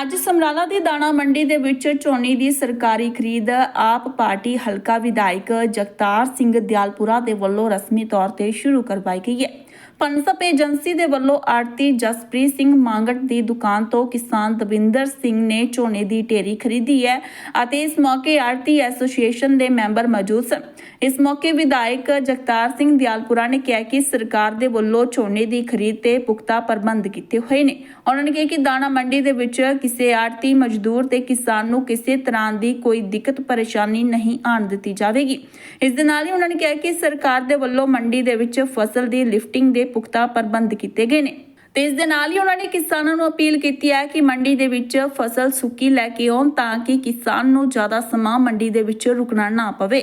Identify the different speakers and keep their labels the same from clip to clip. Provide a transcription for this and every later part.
Speaker 1: ਅੱਜ ਸਮਰਾਲਾ ਦੀ ਦਾਣਾ ਮੰਡੀ ਦੇ ਵਿੱਚ ਝੋਨੇ ਦੀ ਸਰਕਾਰੀ ਖਰੀਦ, ਆਪ ਪਾਰਟੀ ਹਲਕਾ ਵਿਧਾਇਕ ਜਗਤਾਰ ਸਿੰਘ ਦਿਆਲਪੁਰਾ ਦੇ ਵੱਲੋਂ ਰਸਮੀ ਤੌਰ ਤੇ ਸ਼ੁਰੂ ਕਰਵਾਈ ਗਈ ਹੈ। ਪਨਸਪ ਏਜੰਸੀ ਦੇ ਵੱਲੋਂ ਆੜਤੀ ਜਸਪ੍ਰੀਤ ਸਿੰਘ ਮੰਗਟ ਦੀ ਦੁਕਾਨ ਤੋਂ ਕਿਸਾਨ ਦਵਿੰਦਰ ਸਿੰਘ ਨੇ ਝੋਨੇ ਦੀ ਢੇਰੀ ਖਰੀਦੀ ਹੈ ਅਤੇ ਇਸ ਮੌਕੇ ਆੜਤੀ ਐਸੋਸੀਏਸ਼ਨ ਦੇ ਮੈਂਬਰ ਮੌਜੂਦ ਸਨ। ਇਸ ਮੌਕੇ ਵਿਧਾਇਕ ਜਗਤਾਰ ਸਿੰਘ ਦਿਆਲਪੁਰਾ ਨੇ ਕਿਹਾ ਕਿ ਸਰਕਾਰ ਦੇ ਵੱਲੋਂ ਝੋਨੇ ਦੀ ਖਰੀਦ ਤੇ ਪੁਖਤਾ ਪ੍ਰਬੰਧ ਕੀਤੇ ਹੋਏ ਨੇ। ਉਹਨਾਂ ਨੇ ਕਿਹਾ ਕਿ ਦਾਣਾ ਮੰਡੀ ਦੇ ਵਿੱਚ ਕਿਸੇ ਆੜਤੀ ਮਜ਼ਦੂਰ ਤੇ ਕਿਸਾਨ ਨੂੰ ਕਿਸੇ ਤਰ੍ਹਾਂ ਦੀ ਕੋਈ ਦਿੱਕਤ ਪਰੇਸ਼ਾਨੀ ਨਹੀਂ ਆਣ ਦਿੱਤੀ ਜਾਵੇਗੀ। ਇਸ ਦੇ ਨਾਲ ਹੀ ਉਹਨਾਂ ਨੇ ਕਿਹਾ ਕਿ ਸਰਕਾਰ ਦੇ ਵੱਲੋਂ ਮੰਡੀ ਦੇ ਵਿੱਚ ਫਸਲ ਦੀ ਲਿਫਟਿੰਗ ਦੇ ਪੁਖਤਾ ਪ੍ਰਬੰਧ ਕੀਤੇ ਗਏ ਨੇ। ਤੇ ਇਸ ਦੇ ਨਾਲ ਹੀ ਉਹਨਾਂ ਨੇ ਕਿਸਾਨਾਂ ਨੂੰ ਅਪੀਲ ਕੀਤੀ ਹੈ ਕਿ ਮੰਡੀ ਦੇ ਵਿੱਚ ਫਸਲ ਸੁੱਕੀ ਲੈ ਕੇ ਆਉਣ ਤਾਂ ਕਿ ਕਿਸਾਨ ਨੂੰ ਜ਼ਿਆਦਾ ਸਮਾਂ ਮੰਡੀ ਦੇ ਵਿੱਚ ਰੁਕਣਾ ਨਾ ਪਵੇ।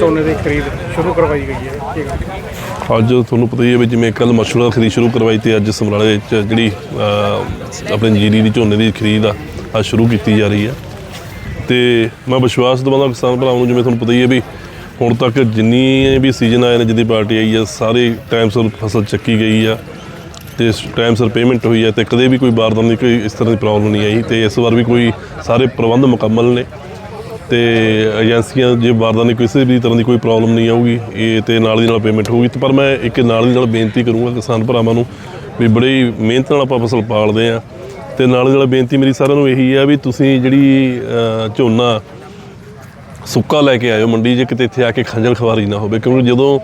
Speaker 2: ਝੋਨੇ ਦੀ ਖਰੀਦ ਸ਼ੁਰੂ ਕਰਵਾਈ ਗਈ ਹੈ। ਠੀਕ ਹੈ।
Speaker 3: ਅੱਜ ਤੁਹਾਨੂੰ ਪਤਾ ਹੀ ਹੈ ਵੀ ਜਿਵੇਂ ਕੱਲ ਮਸ਼ਰੂਮ ਖਰੀਦ ਸ਼ੁਰੂ ਕਰਵਾਈ ਤੇ ਅੱਜ ਸਮਰਾਲੇ ਵਿੱਚ ਜਿਹੜੀ ਆਪਣੇ ਜੀਰੀ ਦੀ ਝੋਨੇ ਦੀ ਖਰੀਦ ਆ, ਅੱਜ ਸ਼ੁਰੂ ਕੀਤੀ ਜਾ ਰਹੀ ਹੈ। ਤੇ ਮੈਂ ਵਿਸ਼ਵਾਸ ਦਿਵਾਉਂਦਾ ਕਿਸਾਨ ਭਰਾਵਾਂ ਨੂੰ, ਜਿਵੇਂ ਤੁਹਾਨੂੰ ਪਤਾ ਹੀ ਹੈ ਵੀ ਹੁਣ ਤੱਕ ਜਿੰਨੀ ਵੀ ਸੀਜ਼ਨ ਆਏ ਨੇ ਜਿੱਦੀ ਪਾਰਟੀ ਆਈ ਆ ਸਾਰੇ ਟਾਈਮ ਸਿਰ ਫਸਲ ਚੱਕੀ ਗਈ ਆ ਤੇ ਟਾਈਮ ਸਿਰ ਪੇਮੈਂਟ ਹੋਈ ਹੈ ਤੇ ਕਦੇ ਵੀ ਕੋਈ ਬਾਰਦਾਨੇ ਦੀ ਕੋਈ ਇਸ ਤਰ੍ਹਾਂ ਦੀ ਪ੍ਰੋਬਲਮ ਨਹੀਂ ਆਈ ਤੇ ਇਸ ਵਾਰ ਵੀ ਕੋਈ ਸਾਰੇ ਪ੍ਰਬੰਧ ਮੁਕੰਮਲ ਨੇ। ਤੇ ਏਜੰਸੀਆਂ ਜੇ ਬਾਰਦਾਨੇ ਕਿਸੇ ਵੀ ਤਰ੍ਹਾਂ ਦੀ ਕੋਈ ਪ੍ਰੋਬਲਮ ਨਹੀਂ ਆਊਗੀ। ਇਹ ਤੇ ਨਾਲ ਦੀ ਨਾਲ ਪੇਮੈਂਟ ਹੋਊਗੀ। ਤੇ ਪਰ ਮੈਂ ਇੱਕ ਨਾਲ ਦੀ ਨਾਲ ਬੇਨਤੀ ਕਰੂੰਗਾ ਕਿਸਾਨ ਭਰਾਵਾਂ ਨੂੰ ਵੀ ਬੜੀ ਮਿਹਨਤ ਨਾਲ ਆਪਾਂ ਫਸਲ ਪਾਲਦੇ ਆ ਤੇ ਨਾਲ ਦੀ ਨਾਲ ਬੇਨਤੀ ਮੇਰੀ ਸਾਰਿਆਂ ਨੂੰ ਇਹੀ ਆ ਵੀ ਤੁਸੀਂ ਜਿਹੜੀ ਝੋਨਾ ਸੁੱਕਾ ਲੈ ਕੇ ਆਇਓ ਮੰਡੀ 'ਚ, ਕਿਤੇ ਇੱਥੇ ਆ ਕੇ ਖੰਜਲ ਖਵਾਰੀ ਨਾ ਹੋਵੇ। ਕਿਉਂਕਿ ਜਦੋਂ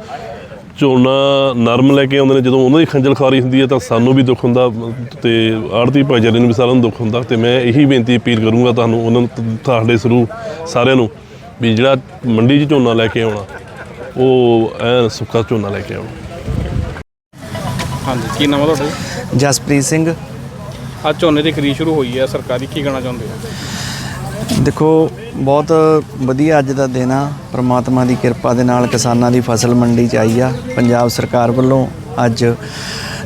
Speaker 3: ਝੋਨਾ ਨਰਮ ਲੈ ਕੇ ਆਉਂਦੇ ਨੇ ਜਦੋਂ ਉਹਨਾਂ ਦੀ ਖੰਜਲ ਖਵਾਰੀ ਹੁੰਦੀ ਹੈ ਤਾਂ ਸਾਨੂੰ ਵੀ ਦੁੱਖ ਹੁੰਦਾ ਤੇ ਆੜਤੀ ਭਾਈਚਾਰੇ ਨੂੰ ਵੀ ਸਾਰਿਆਂ ਨੂੰ ਦੁੱਖ ਹੁੰਦਾ ਤੇ ਮੈਂ ਇਹੀ ਬੇਨਤੀ ਅਪੀਲ ਕਰੂੰਗਾ ਤੁਹਾਨੂੰ ਉਹਨਾਂ ਨੂੰ ਤੁਹਾਡੇ ਸਰੂ ਸਾਰਿਆਂ ਨੂੰ ਵੀ ਜਿਹੜਾ ਮੰਡੀ 'ਚ ਝੋਨਾ ਲੈ ਕੇ ਆਉਣਾ ਉਹ ਐਨ ਸੁੱਕਾ ਝੋਨਾ ਲੈ ਕੇ ਆਉਣਾ।
Speaker 2: ਹਾਂਜੀ ਕੀ ਨਾਮ ਹੈ ਤੁਹਾਡਾ
Speaker 4: ਜਸਪ੍ਰੀਤ ਸਿੰਘ।
Speaker 2: ਅੱਜ ਝੋਨੇ ਦੀ ਖਰੀਦ ਸ਼ੁਰੂ ਹੋਈ ਹੈ ਸਰਕਾਰੀ ਕੀ ਕਹਿਣਾ ਚਾਹੁੰਦੇ ਹੋ?
Speaker 4: ਦੇਖੋ, ਬਹੁਤ ਵਧੀਆ ਅੱਜ ਦਾ ਦਿਨ ਆ। ਪ੍ਰਮਾਤਮਾ ਦੀ ਕਿਰਪਾ ਦੇ ਨਾਲ ਕਿਸਾਨਾਂ ਦੀ ਫਸਲ ਮੰਡੀ 'ਚ ਆਈ ਆ। ਪੰਜਾਬ ਸਰਕਾਰ ਵੱਲੋਂ ਅੱਜ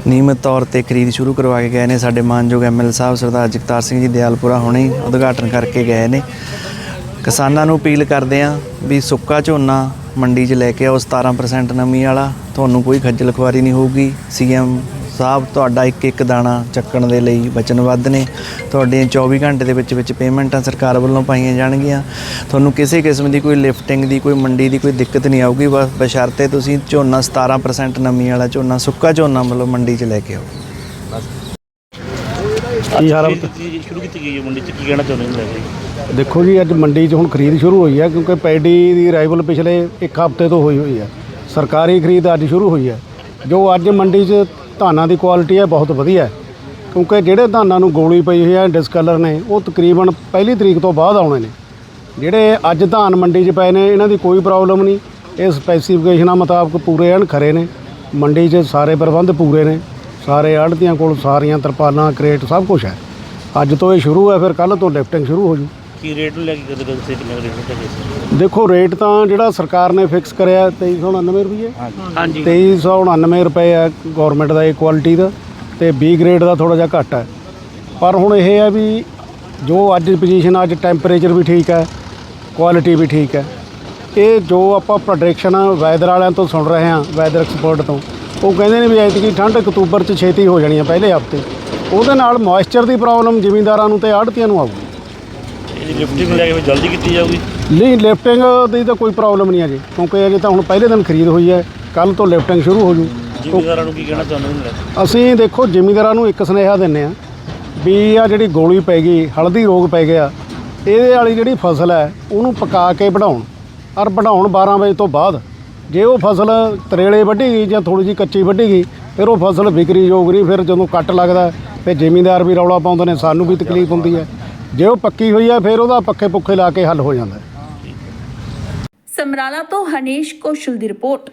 Speaker 4: ਨਿਯਮਿਤ ਤੌਰ ਤੇ ਖਰੀਦ ਸ਼ੁਰੂ ਕਰਵਾ ਕੇ ਗਏ ਨੇ। ਸਾਡੇ ਮਾਨਯੋਗ ਐਮਐਲ ਸਾਹਿਬ ਸਰਦਾਰ ਜਗਤਾਰ ਸਿੰਘ ਜੀ ਦਿਆਲਪੁਰਾ ਹੁਣੇ ਉਦਘਾਟਨ ਕਰਕੇ ਗਏ ਨੇ। ਕਿਸਾਨਾਂ ਨੂੰ ਅਪੀਲ ਕਰਦੇ ਆ ਵੀ ਸੁੱਕਾ ਝੋਨਾ ਮੰਡੀ 'ਚ ਲੈ ਕੇ ਆਓ। 17% ਨਮੀ ਵਾਲਾ। ਤੁਹਾਨੂੰ ਕੋਈ ਖੱਜਲ ਖੁਆਰੀ ਨਹੀਂ ਹੋਊਗੀ। ਸੀਐਮ ਸਾਹਿਬ ਤੁਹਾਡਾ ਇੱਕ ਇੱਕ ਦਾਣਾ ਚੱਕਣ ਦੇ ਲਈ ਵਚਨਬੱਧ ਨੇ। ਤੁਹਾਡੀਆਂ 24 ਘੰਟੇ ਦੇ ਵਿੱਚ ਵਿੱਚ ਪੇਮੈਂਟਾਂ ਸਰਕਾਰ ਵੱਲੋਂ ਪਾਈਆਂ ਜਾਣਗੀਆਂ। ਤੁਹਾਨੂੰ ਕਿਸੇ ਕਿਸਮ ਦੀ ਕੋਈ ਲਿਫਟਿੰਗ ਦੀ ਕੋਈ ਮੰਡੀ ਦੀ ਕੋਈ ਦਿੱਕਤ ਨਹੀਂ ਆਊਗੀ। ਬਸ ਬਸ਼ਰਤੇ ਤੁਸੀਂ ਝੋਨਾ 17% ਨਮੀ ਵਾਲਾ ਝੋਨਾ ਸੁੱਕਾ ਝੋਨਾ ਮਤਲਬ ਮੰਡੀ 'ਚ ਲੈ ਕੇ ਆਓ।
Speaker 5: ਕੀ ਹਾਲ ਹੈ
Speaker 6: ਸ਼ੁਰੂ ਕੀਤੀ ਗਈ ਹੈ ਮੰਡੀ ਚ? ਕੀ ਕਹਿਣਾ ਚਾਹੁੰਦੇ ਨੇ ਲੈ ਕੇ
Speaker 5: ਦੇਖੋ ਜੀ ਅੱਜ ਮੰਡੀ 'ਚ ਹੁਣ ਖਰੀਦ ਸ਼ੁਰੂ ਹੋਈ ਹੈ ਕਿਉਂਕਿ ਪੈਡੀ ਦੀ ਅਰਾਈਵਲ ਪਿਛਲੇ ਇੱਕ ਹਫ਼ਤੇ ਤੋਂ ਹੋਈ ਹੋਈ ਹੈ। ਸਰਕਾਰੀ ਖਰੀਦ ਅੱਜ ਸ਼ੁਰੂ ਹੋਈ ਹੈ। ਜੋ ਅੱਜ ਮੰਡੀ 'ਚ ਧਾਨਾਂ ਦੀ ਕੁਆਲਿਟੀ ਹੈ, ਬਹੁਤ ਵਧੀਆ ਕਿਉਂਕਿ ਜਿਹੜੇ ਧਾਨਾਂ ਨੂੰ ਗੋਲੀ ਪਈ ਹੋਈ ਹੈ ਡਿਸਕਲਰ ਨੇ, ਉਹ ਤਕਰੀਬਨ ਪਹਿਲੀ ਤਰੀਕ ਤੋਂ ਬਾਅਦ ਆਉਣੇ ਨੇ। ਜਿਹੜੇ ਅੱਜ ਧਾਨ ਮੰਡੀ 'ਚ ਪਏ ਨੇ, ਇਹਨਾਂ ਦੀ ਕੋਈ ਪ੍ਰੋਬਲਮ ਨਹੀਂ। ਇਹ ਸਪੈਸੀਫਿਕੇਸ਼ਨਾਂ ਮੁਤਾਬਕ ਪੂਰੇ ਹਨ ਖਰੇ ਨੇ। ਮੰਡੀ 'ਚ ਸਾਰੇ ਪ੍ਰਬੰਧ ਪੂਰੇ ਨੇ। ਸਾਰੇ ਆੜ੍ਹਤੀਆਂ ਕੋਲ ਸਾਰੀਆਂ ਤਰਪਾਲਾਂ, ਕਰੇਟ ਸਭ ਕੁਝ ਹੈ। ਅੱਜ ਤੋਂ ਇਹ ਸ਼ੁਰੂ ਹੈ, ਫਿਰ ਕੱਲ ਤੋਂ ਲਿਫਟਿੰਗ ਸ਼ੁਰੂ ਹੋ ਜੂ।
Speaker 6: ਕੀ ਰੇਟ ਨੂੰ ਲੈ ਕੇ ਕਦੇ ਕਦੇ ਸੇ ਕਿੰਨੇ ਰੇਟ ਤੇ ਗਏ
Speaker 5: ਦੇਖੋ ਰੇਟ ਤਾਂ ਜਿਹੜਾ ਸਰਕਾਰ ਨੇ ਫਿਕਸ ਕਰਿਆ 2399 ਰੁਪਏ।
Speaker 6: ਹਾਂਜੀ।
Speaker 5: 2399 ਰੁਪਏ ਹੈ ਗਵਰਨਮੈਂਟ ਦਾ ਇਹ ਕੁਆਲਿਟੀ ਦਾ ਤੇ ਬੀ ਗ੍ਰੇਡ ਦਾ ਥੋੜਾ ਜਿਹਾ ਘੱਟ ਹੈ। ਪਰ ਹੁਣ ਇਹ ਹੈ ਵੀ ਜੋ ਅੱਜ ਪੋਜੀਸ਼ਨ ਅੱਜ ਟੈਂਪਰੇਚਰ ਵੀ ਠੀਕ ਹੈ ਕੁਆਲਿਟੀ ਵੀ ਠੀਕ ਹੈ ਇਹ ਜੋ ਆਪਾਂ ਪ੍ਰੋਡਕਸ਼ਨ ਵੈਦਰ ਵਾਲਿਆਂ ਤੋਂ ਸੁਣ ਰਹੇ ਹਾਂ ਵੈਦਰ ਐਕਸਪਰਟ ਤੋਂ ਉਹ ਕਹਿੰਦੇ ਨੇ ਵੀ ਐਤਕੀ ਠੰਡ ਅਕਤੂਬਰ ਚ ਛੇਤੀ ਹੋ ਜਾਣੀ ਹੈ ਪਹਿਲੇ ਹਫ਼ਤੇ। ਉਹਦੇ ਨਾਲ ਮੋਇਸਚਰ ਦੀ ਪ੍ਰੋਬਲਮ ਜ਼ਿਮੀਂਦਾਰਾਂ ਨੂੰ ਤੇ ਆੜ੍ਹਤੀਆਂ ਨੂੰ ਆਊਗੀ।
Speaker 6: ਇਹਦੀ ਲਿਫਟਿੰਗ ਲੈ ਕੇ ਫਿਰ ਜਲਦੀ ਕੀਤੀ ਜਾਊਗੀ?
Speaker 5: ਨਹੀਂ ਲਿਫਟਿੰਗ ਦੀ ਤਾਂ ਕੋਈ ਪ੍ਰੋਬਲਮ ਨਹੀਂ ਹੈ ਜੀ ਕਿਉਂਕਿ ਅਜੇ ਤਾਂ ਹੁਣ ਪਹਿਲੇ ਦਿਨ ਖਰੀਦ ਹੋਈ ਹੈ ਕੱਲ ਤੋਂ ਲਿਫਟਿੰਗ ਸ਼ੁਰੂ ਹੋ ਜੂ।
Speaker 6: ਜ਼ਿਮੀਦਾਰਾਂ ਨੂੰ ਕੀ ਕਹਿਣਾ ਚਾਹੁੰਦੇ ਕੇ?
Speaker 5: ਅਸੀਂ ਦੇਖੋ ਜ਼ਿਮੀਂਦਾਰਾਂ ਨੂੰ ਇੱਕ ਸੁਨੇਹਾ ਦਿੰਨੇ ਆ ਵੀ ਆ ਜਿਹੜੀ ਗੋਲੀ ਪੈ ਗਈ ਹਲਦੀ ਰੋਗ ਪੈ ਗਿਆ ਇਹਦੇ ਵਾਲੀ ਜਿਹੜੀ ਫਸਲ ਹੈ ਉਹਨੂੰ ਪਕਾ ਕੇ ਵਧਾਉਣ। ਔਰ ਵਧਾਉਣ 12 ਵਜੇ ਤੋਂ ਬਾਅਦ ਜੇ ਉਹ ਫਸਲ ਤਰੇਲੇ ਵੱਢੀ ਗਈ ਜਾਂ ਥੋੜੀ ਜਿਹੀ ਕੱਚੀ ਵੱਢੀ ਗਈ ਫਿਰ ਉਹ ਫਸਲ ਵਿਕਰੀ ਯੋਗ ਨਹੀਂ ਫਿਰ ਜਦੋਂ ਕੱਟ ਲੱਗਦਾ ਫਿਰ ਜ਼ਿਮੀਂਦਾਰ ਵੀ ਰੌਲਾ ਪਾਉਂਦੇ ਨੇ ਸਾਨੂੰ ਵੀ ਤਕਲੀਫ ਹੁੰਦੀ ਹੈ। ਜੇ ਉਹ ਪੱਕੀ ਹੋਈ ਹੈ, ਫਿਰ ਉਹਦਾ ਪੱਖੇ ਪੁੱਖੇ ਲਾ ਕੇ ਹੱਲ ਹੋ ਜਾਂਦਾ ਹੈ।
Speaker 1: ਸਮਰਾਲਾ ਤੋਂ ਹਨੀਸ਼ ਕੌਸ਼ਲ ਦੀ ਰਿਪੋਰਟ।